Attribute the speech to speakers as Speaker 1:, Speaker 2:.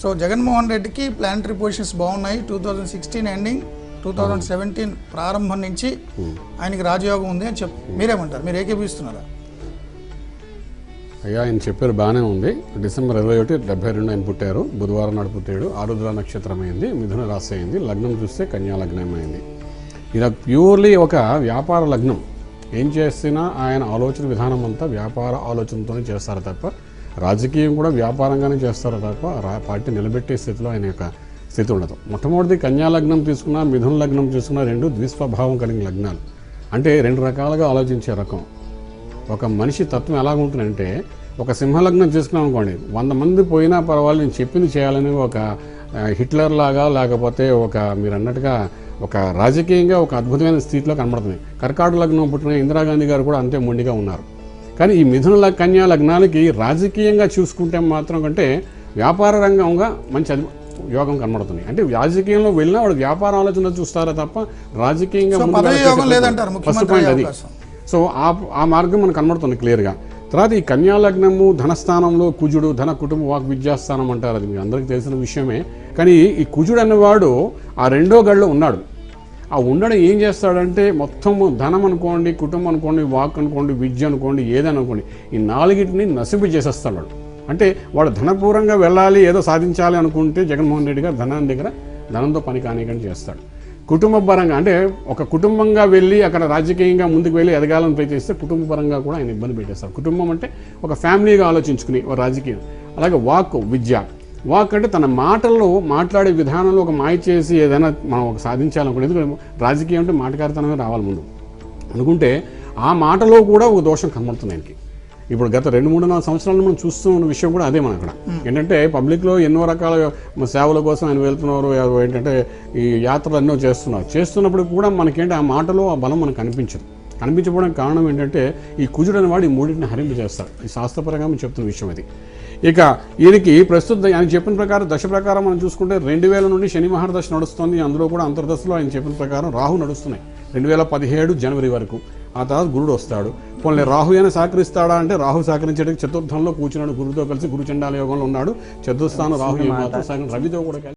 Speaker 1: So Jaganmohan రెడ్డికి planetary positions బాగున్నాయి. Two thousand sixteen ending two thousand seventeen ప్రారంభం నుంచి ఆయనకి రాజయోగం ఉంది అని చెప్ మీరేమంటారు? మీరు ఏకీపిస్తున్నారా
Speaker 2: అయ్యా ఆయన చెప్పారు బాగానే ఉంది. డిసెంబర్ ఇరవై ఒకటి డెబ్బై రెండు ఆయన పుట్టారు. బుధవారం నాడు పుట్టాడు. ఆరుద్ర నక్షత్రం అయింది మిథున రాశి అయింది. లగ్నం చూస్తే కన్యా లగ్నం అయింది ఇది ప్యూర్లీ ఒక వ్యాపార లగ్నం. ఏం చేసినా ఆయన ఆలోచన విధానం అంతా వ్యాపార ఆలోచనతోనే చేస్తారు తప్ప రాజకీయం కూడా వ్యాపారంగానే చేస్తారు తప్ప రా- పార్టీ నిలబెట్టే స్థితిలో ఆయన యొక్క స్థితి ఉండదు. మొట్టమొదటి కన్యా లగ్నం తీసుకున్నా మిథున లగ్నం తీసుకున్నా రెండు ద్విస్వభావం కలిగిన లగ్నాలు. అంటే రెండు రకాలుగా ఆలోచించే రకం. ఒక మనిషి తత్వం ఎలా ఉంటుందంటే ఒక సింహలగ్నం చేసుకున్నాం అనుకోండి వంద మంది పోయినా పర్వాలేదు నేను చెప్పింది చేయాలని ఒక హిట్లర్ లాగా లేకపోతే ఒక మీరు అన్నట్టుగా ఒక రాజకీయంగా ఒక అద్భుతమైన స్థితిలో కనబడుతుంది. కర్కాట లగ్నం పుట్టిన ఇందిరాగాంధీ గారు కూడా అంతే మొండిగా ఉన్నారు. కానీ ఈ మిథున కన్యా లగ్నాలకి రాజకీయంగా చూసుకుంటే మాత్రం కంటే వ్యాపార రంగంగా మంచి అద్భు- యోగం కనబడుతుంది. అంటే రాజకీయంలో వెళ్ళినా వాడు వ్యాపార ఆలోచన చూస్తారా తప్ప రాజకీయంగా ఫస్ట్ పాయింట్ అది. సో ఆ ఆ మార్గం మనకు కనబడుతుంది క్లియర్గా. తర్వాత ఈ కన్యా లగ్నము ధనస్థానంలో కుజుడు ధన కుటుంబ వాక్ విద్యాస్థానం అంటారు అది మీకు అందరికీ తెలిసిన విషయమే. కానీ ఈ కుజుడు అన్నవాడు ఆ రెండో గడిలో ఉన్నాడు. ఆ ఉండడం ఏం చేస్తాడంటే మొత్తము ధనం అనుకోండి కుటుంబం అనుకోండి వాక్ అనుకోండి విద్య అనుకోండి ఏదని అనుకోండి ఈ నాలుగిటిని నశింపు చేసేస్తాడు. వాడు అంటే వాడు ధనపూర్వంగా వెళ్ళాలి ఏదో సాధించాలి అనుకుంటే జగన్మోహన్ రెడ్డి గారు ధనాన్ని దగ్గర ధనంతో పని కానీకని చేస్తాడు. కుటుంబ పరంగా అంటే ఒక కుటుంబంగా వెళ్ళి అక్కడ రాజకీయంగా ముందుకు వెళ్ళి ఎదగాలని ప్రయత్నిస్తే కుటుంబ పరంగా కూడా ఆయన ఇబ్బంది పెట్టేస్తారు కుటుంబం అంటే ఒక ఫ్యామిలీగా ఆలోచించుకుని ఒక రాజకీయం. అలాగే వాక్ విద్య. వాక్ అంటే తన మాటల్లో మాట్లాడే విధానంలో ఒక మాయ చేసి ఏదైనా మనం ఒక సాధించాలనుకుంటే ఎందుకంటే రాజకీయం అంటే మాటకారితనమే రావాలి ముందు. అనుకుంటే ఆ మాటలో కూడా ఒక దోషం కనబడుతుంది ఆయనకి. ఇప్పుడు గత రెండు మూడు నాలుగు సంవత్సరాలు మనం చూస్తూ ఉన్న విషయం కూడా అదే మన అక్కడ ఏంటంటే పబ్లిక్లో ఎన్నో రకాల సేవల కోసం ఆయన వెళ్తున్నారు ఏంటంటే ఈ యాత్రలు ఎన్నో చేస్తున్నారు. చేస్తున్నప్పుడు కూడా మనకేంటి ఆ మాటలో ఆ బలం మనకు కనిపించదు. కనిపించకపోవడానికి కారణం ఏంటంటే ఈ కుజుడు అనేవాడు ఈ మూడింటిని హరింప చేస్తాడు ఈ శాస్త్రపరంగా మనం చెప్తున్న విషయం అది. ఇక ఈయనకి ప్రస్తుతం ఆయన చెప్పిన ప్రకారం దశ ప్రకారం మనం చూసుకుంటే రెండు వేల నుండి శని మహర్దశ నడుస్తుంది. అందులో కూడా అంతర్దశలో ఆయన చెప్పిన ప్రకారం రాహు నడుస్తున్నాయి. రెండు వేల పదిహేడు జనవరి వరకు. ఆ తర్వాత గురుడు వస్తాడు. పోనీ రాహు అయినా సహకరిస్తాడా అంటే రాహు సహకరించడానికి చతుర్థంలో కూర్చున్నాడు గురుతో కలిసి గురుచండాల యోగంలో ఉన్నాడు. చతుర్థానం రాహు సహకరి- రవితో కూడా కలిసి